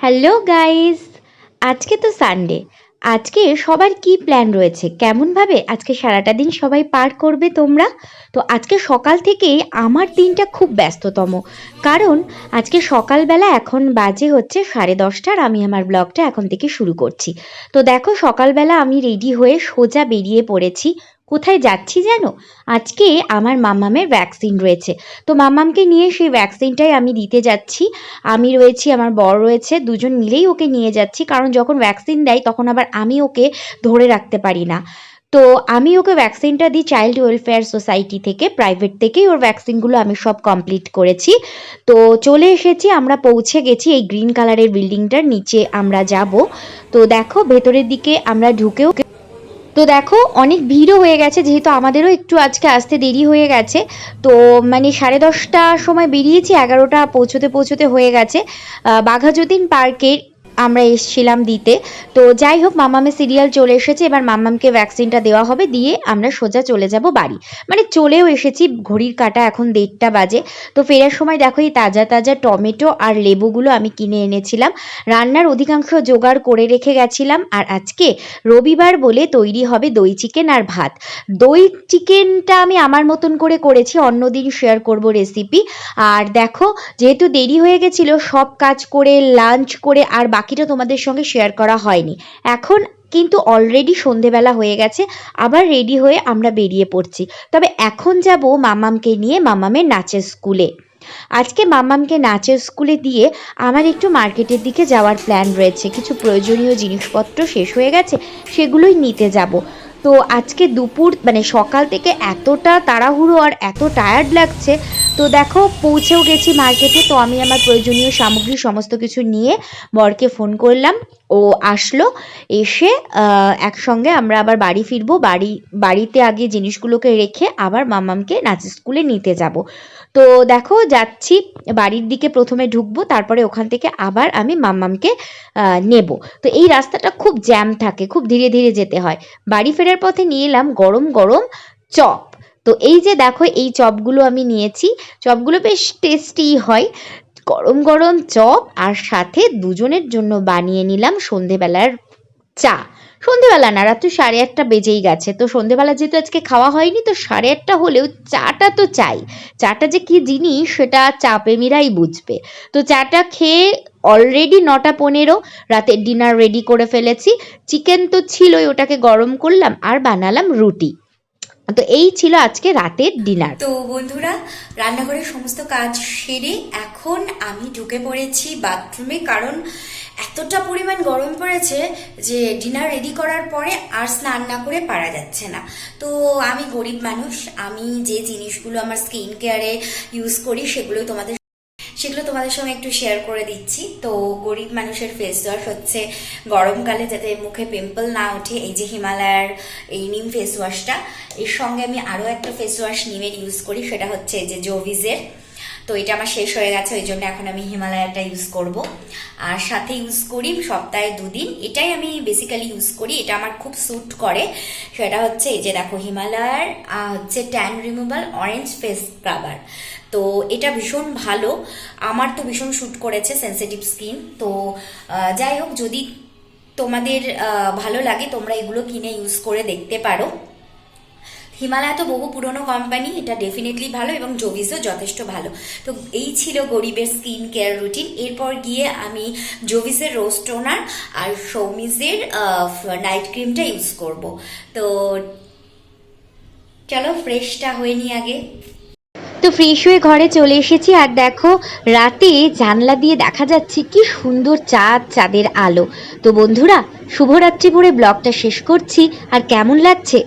Hello guys, আজকে তো Sunday আজকে সবার কি প্ল্যান রয়েছে? কেমনভাবে আজকে সারাটা দিন সবাই পার করবে তোমরা? তো আজকে সকাল থেকেই আমার দিনটা খুব ব্যস্ততম। কারণ আজকে সকালবেলা এখন বাজে হচ্ছে সাড়ে দশটার আমি আমার ব্লগটা এখন থেকে শুরু করছি। তো দেখো সকালবেলা আমি রেডি হয়ে সোজা বেরিয়ে পড়েছি কোথায় যাচ্ছি জানো? আজকে আমার মাম্মামের ভ্যাকসিন রয়েছে। তো মাম্মামকে নিয়ে সেই ভ্যাকসিনটাই আমি দিতে যাচ্ছি। আমি রয়েছি, আমার বর রয়েছে, দুজন মিলেই ওকে নিয়ে যাচ্ছি। কারণ যখন ভ্যাকসিন দেয়, তখন আবার আমি ওকে ধরে রাখতে পারি না। তো আমি ওকে ভ্যাকসিনটা দিই চাইল্ড ওয়েলফেয়ার সোসাইটি থেকে প্রাইভেট থেকেই ওর ভ্যাকসিনগুলো আমি সব কমপ্লিট করেছি। তো চলে এসেছি, আমরা পৌঁছে গেছি এই গ্রিন কালারের বিল্ডিংটার নিচে আমরা যাব। তো দেখো, ভেতরের দিকে আমরা ঢুকেও তো দেখো, অনেক ভিড়ও হয়ে গেছে, যেহেতু আমাদেরও একটু আজকে আসতে দেরি হয়ে গেছে। তো মানে সাড়ে দশটার সময় বেরিয়েছি, এগারোটা পৌঁছতে পৌঁছতে হয়ে গেছে। বাঘাযতীন পার্কের আমরা এসছিলাম দিতে। তো যাই হোক মামামের সিরিয়াল চলে এসেছে, এবার মামামকে ভ্যাকসিনটা দেওয়া হবে, দিয়ে আমরা সোজা চলে যাব বাড়ি। মানে চলেও এসেছি, ঘড়ির কাটা এখন দেড়টা বাজে। তো ফেরার সময় দেখো, এই তাজা তাজা টমেটো আর লেবুগুলো আমি কিনে এনেছিলাম। রান্নার অধিকাংশ জোগাড় করে রেখে গেছিলাম, আর আজকে রবিবার বলে তৈরি হবে দই চিকেন আর ভাত। দই চিকেনটা আমি আমার মতন করে করেছি, অন্যদিন শেয়ার করব রেসিপি আর দেখো, যেহেতু দেরি হয়ে গেছিল, সব কাজ করে লাঞ্চ করে, আর বাকিটা তোমাদের সঙ্গে শেয়ার করা হয়নি। এখন কিন্তু অলরেডি সন্ধেবেলা হয়ে গেছে, আবার রেডি হয়ে আমরা বেরিয়ে পড়ছি। তবে এখন যাব মামামকে নিয়ে মামামের নাচের স্কুলে আজকে মামামকে নাচের স্কুলে দিয়ে আমার একটু মার্কেটের দিকে যাওয়ার প্ল্যান রয়েছে। কিছু প্রয়োজনীয় জিনিসপত্র শেষ হয়ে গেছে, সেগুলোই নিতে যাব। তো আজকে দুপুর মানে সকাল থেকে এতটা তাড়াহুড়ো আর এত টায়ার্ড লাগছে, তো দেখো পৌঁছেও গেছি মার্কেটে তো আমি আমার প্রয়োজনীয় সামগ্রী সমস্ত কিছু নিয়ে বরকে ফোন করলাম। ও আসলো, এসে একসঙ্গে আমরা আবার বাড়ি ফিরবো, বাড়ি, বাড়িতে আগে জিনিসগুলোকে রেখে আবার মামামকে নাচের স্কুলে নিতে যাব। তো দেখো, যাচ্ছি, বাড়ির দিকে প্রথমে ঢুকবো, তারপরে ওখান থেকে আবার আমি মাম্মামকে নেব। তো এই রাস্তাটা খুব জ্যাম থাকে, খুব ধীরে ধীরে যেতে হয়। বাড়ি ফেরার পথে নিয়ে এলাম গরম গরম চপ। তো এই যে দেখো, এই চপগুলো আমি নিয়েছি। চপগুলো বেশ টেস্টি হয়। গরম গরম চপ আর সাথে দুজনের জন্য বানিয়ে নিলাম সন্ধেবেলার চা। সন্ধেবেলা না, রাত্রি সাড়ে আটটা বেজেই গেছে। তো সন্ধেবেলা যেহেতু আজকে খাওয়া হয়নি, তো সাড়ে আটটা হলেও চাটা তো চাই। চাটা যে কি জিনিস, সেটা চা প্রেমীরাই বুঝবে। তো চাটা খেয়ে অলরেডি নটা পনেরো, রাতের ডিনার রেডি করে ফেলেছি। চিকেন তো ছিলই, ওটাকে গরম করলাম আর বানালাম রুটি। তো এই ছিল আজকে রাতের ডিনার তো বন্ধুরা, রান্নাঘরের সমস্ত কাজ সেরে এখন আমি ঢুকে পড়েছি বাথরুমে, কারণ এতটা পরিমাণ গরম পড়েছে যে ডিনার রেডি করার পরে আর স্নান না করে পারা যাচ্ছে না। তো আমি গরিব মানুষ, আমি যে জিনিসগুলো আমার স্কিন কেয়ারে ইউজ করি সেগুলো তোমাদের সেগুলো তোমাদের সঙ্গে একটু শেয়ার করে দিচ্ছি। তো গরিব মানুষের ফেস ওয়াশ হচ্ছে গরমকালে যাতে মুখে পিম্পল না ওঠে, এই যে হিমালয়ার এই নিম ফেস ওয়াশটা এর সঙ্গে আমি আরও একটা ফেস ওয়াশ নিমের ইউজ করি, সেটা হচ্ছে যে জোভিজের তো এটা আমার শেষ হয়ে গেছে, ওই জন্য এখন আমি হিমালয়াটা ইউজ করব। আর সাথে ইউজ করি সপ্তাহে দুদিন। এটাই আমি বেসিক্যালি ইউজ করি, এটা আমার খুব স্যুট করে। সেটা হচ্ছে এই যে দেখো হিমালয়ার হচ্ছে tan removal orange face scrubber তো এটা ভীষণ ভালো। আমার তো ভীষণ শ্যুট করেছে সেন্সিটিভ স্কিন তো যাই হোক, যদি তোমাদের ভালো লাগে তোমরা এগুলো কিনে ইউজ করে দেখতে পারো। হিমালয় তো বহু পুরনো কোম্পানি এটা ডেফিনেটলি ভালো এবং জোভিসও যথেষ্ট ভালো। তো এই ছিল গরিবের স্কিন কেয়ার রুটিন এরপর গিয়ে আমি জোভিসের রোজ টোনার আর সৌমিজের নাইট ক্রিমটা ইউজ করব। তো চলো ফ্রেশটা হয়ে নি আগে। তো ফ্রেশ হয়ে ঘরে চলে এসেছি আর দেখো, রাতে জানলা দিয়ে দেখা যাচ্ছে কি সুন্দর চাঁদ, চাঁদের আলো। তো বন্ধুরা, শুভরাত্রি পরে ব্লগটা শেষ করছি। আর কেমন লাগছে